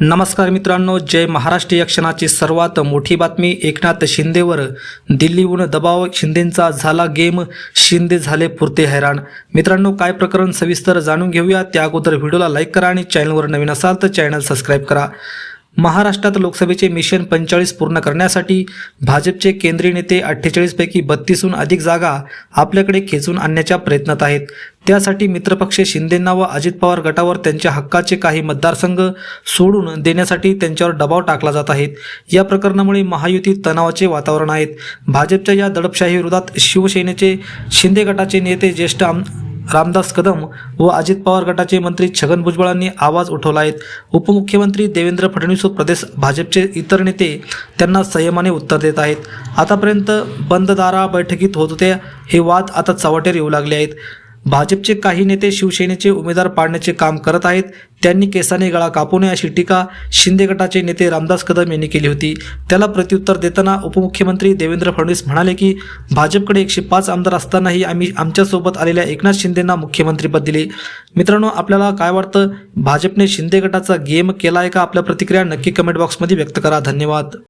नमस्कार मित्रांनो जय महाराष्ट्र या क्षणाची सर्वात मोठी बातमी. एकनाथ शिंदेवर दिल्लीहून दबाव शिंदेंचा झाला गेम शिंदे झाले पुरते हैराण. मित्रांनो काय प्रकरण सविस्तर जाणून घेऊया. त्या अगोदर व्हिडिओला लाईक करा आणि चॅनलवर नवीन असाल तर चॅनल सबस्क्राईब करा. महाराष्ट्रात लोकसभेचे मिशन पंचेचाळीस पूर्ण करण्यासाठी भाजपचे केंद्रीय नेते अठ्ठेचाळीसपैकी बत्तीसहून अधिक जागा आपल्याकडे खेचून आणण्याच्या प्रयत्नात आहेत. त्यासाठी मित्रपक्ष शिंदेंना व अजित पवार गटावर त्यांच्या हक्काचे काही मतदारसंघ सोडून देण्यासाठी त्यांच्यावर दबाव टाकला जात आहेत या प्रकरणामुळे महायुतीत तणावाचे वातावरण आहेत भाजपच्या या दडपशाही विरोधात शिवसेनेचे शिंदे गटाचे नेते ज्येष्ठ आम रामदास कदम व अजित पवार गटाचे मंत्री छगन भुजबळांनी आवाज उठवला आहेत उपमुख्यमंत्री देवेंद्र फडणवीस व प्रदेश भाजपचे इतर नेते त्यांना संयमाने उत्तर देत आहेत. आतापर्यंत बंद दारा बैठकीत होत होते हे वाद आता चव्हाट्यावर येऊ लागले आहेत. भाजपचे काही नेते शिवसेनेचे उमेदवार पाडण्याचे काम करत आहेत. त्यांनी केसाने गळा कापू नये अशी टीका शिंदे गटाचे नेते रामदास कदम यांनी केली होती. त्याला प्रत्युत्तर देताना उपमुख्यमंत्री देवेंद्र फडणवीस म्हणाले की भाजपकडे एकशे पाच आमदार असतानाही आम्ही आमच्यासोबत आलेल्या एकनाथ शिंदेंना मुख्यमंत्रीपद दिले. मित्रांनो आपल्याला काय वाटतं? भाजपने शिंदे गटाचा गेम केला आहे का? आपल्या प्रतिक्रिया नक्की कमेंट बॉक्समध्ये व्यक्त करा. धन्यवाद.